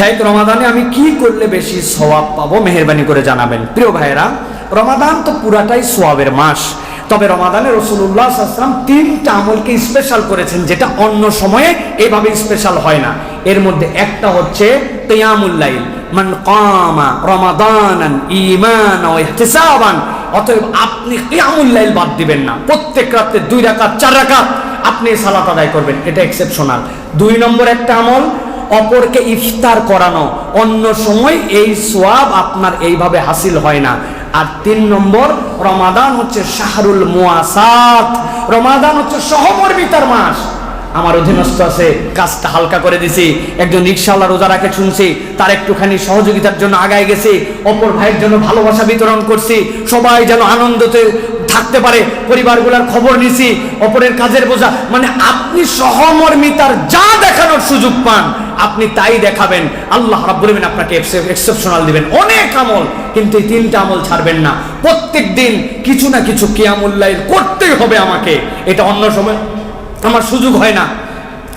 শাহিদ রমাদানে আমি কি করলে বেশি সওয়াব পাবো? মেহরবানি করে জানাবেন। প্রিয় ভাইয়েরা, রমাদান তো পুরাটাই সোয়াবের মাস। তবে রমাদানে রসুল্লাহ আসলাম তিনটা আমলকে স্পেশাল করেছেন, যেটা অন্য সময়ে এভাবে স্পেশাল হয় না। এর মধ্যে একটা হচ্ছে তেয়ামুল্লাইল মান কামা রমাদানান ঈমানা ওয়া ইহতিসাবান। অতএব আপনি কিয়ামুল্লাইল বাদ দিবেন না। প্রত্যেক রাতে দুই রাকাত, চার রাকাত আপনি সালাত আদায় করবেন। এটা এক্সেপশনাল দুই নম্বর একটা আমল অপরকে ইফতার করানো। অন্য সময় এই সোয়াব আপনার এইভাবে হাসিল হয় না। আর তিন নম্বর, রমাদান হচ্ছে শাহরুল মুয়াসাত রমাদান হচ্ছে সহমর্মিতার মাস। আমার অধীনস্থ আছে, কাজটা হালকা করে দিছি। একজন রিক্সাওয়ালা রোজা রাখে শুনছি, তার একটুখানি সহযোগিতার জন্য আগায় গেছি। অপর ভাইয়ের জন্য ভালোবাসা বিতরণ করছি। সবাই যেন আনন্দতে থাকতে পারে, পরিবারগুলোর খবর নিছি, অপরের কাজের বোঝা। মানে আপনি সহমর্মিতার যা দেখানোর সুযোগ পান, আপনি তাই দেখাবেন। আল্লাহ রাব্বুল আপনাকে এক্সেপশনাল দিবেন। অনেক আমল, কিন্তু এই তিনটা আমল ছাড়বেন না। প্রত্যেক দিন কিছু না কিছু কিয়ামুল্লাইল করতেই হবে আমাকে। এটা অন্য সময়। আমার সুযোগ হয় না।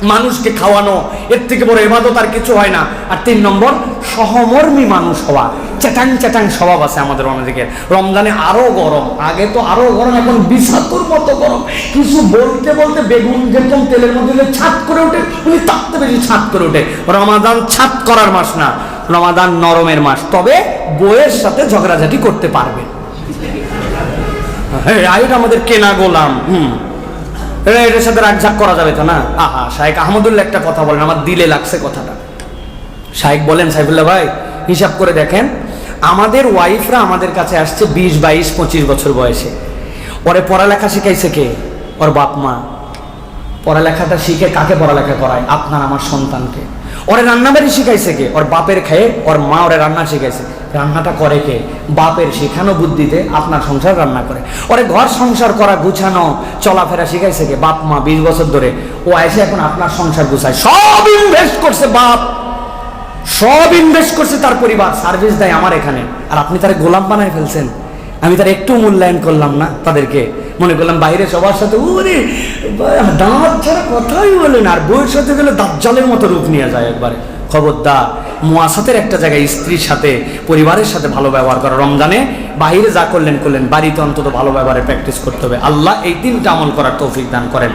মানুষকে খাওয়ানো, এর থেকে বড় এবাদত আর কিছু হয় না। আর তিন নম্বর, সহমর্মী মানুষ হওয়া। চ্যাটাং চ্যাটাং স্বভাব আছে আমাদের অনেকের রমজানে আরও গরম। আগে তো আরও গরম, এখন বিষাতুর মতো গরম। কিছু বলতে বলতে বেগুন যেরকম তেলের মধ্যে ছাদ করে ওঠে উনি তাতে বেশি ছাদ করে ওঠে। রমাদান ছাদ করার মাস না, রমাদান নরমের মাস। তবে বইয়ের সাথে ঝগড়াঝাটি করতে পারবে। হ্যাঁ এটা আমাদের কেনা গোলাম, হুম। এটার সাথে রাগঝাক করা যাবে তো না? আহা শাহেক আহমদুল্লাহ একটা কথা বলেন, আমার দিলে লাগছে কথাটা। শাহেক বলেন, সাইফুল্লাহ ভাই, হিসাব করে দেখেন, আমাদের ওয়াইফরা আমাদের কাছে আসছে বিশ, বাইশ, পঁচিশ বছর বয়সে। পরে পড়ালেখা শিখাইছে কে? ওর বাপ মা। পড়ালেখাটা শিখে কাকে পড়ালেখা করায়? আপনার, আমার সন্তানকে। ওরে রান্নাবাড়ি শিখাইছে কে? ওর বাপের খেয়ে ওর মা ওরে রান্না শিখাইছে। রান্নাটা করে কে? বাপের শেখানো বুদ্ধিতে আপনার সংসার রান্না করে। ওরে ঘর সংসার করা গুছানো, চলাফেরা শিখাইছে কে? বাপ, মা বিশ বছর ধরে। ও এসে এখন আপনার সংসার গুছায়। সব ইনভেস্ট করছে বাপ। সব ইনভেস্ট করছে তার পরিবার। সার্ভিস দেয় আমার এখানে। আর আপনি তারা গোলাম বানায় ফেলছেন। আমি তার একটু মূল্যায়ন করলাম না তাদেরকে। মনে করলাম বাইরে সবার সাথে বা- দাঁত ছাড়া কথাই বলে না। আর বইয়ের সাথে গেলে দাজ্জালের মতো রূপ নিয়ে যায় একবারে। খবরদার, মুয়াসাতের একটা জায়গায় স্ত্রীর সাথে, পরিবারের সাথে ভালো ব্যবহার করা। রমজানে বাহিরে যা করলেন করলেন, বাড়িতে অন্তত ভালো ব্যবহারে প্র্যাকটিস করতে হবে। আল্লাহ এই তিনটা আমল করার তৌফিক দান করেন।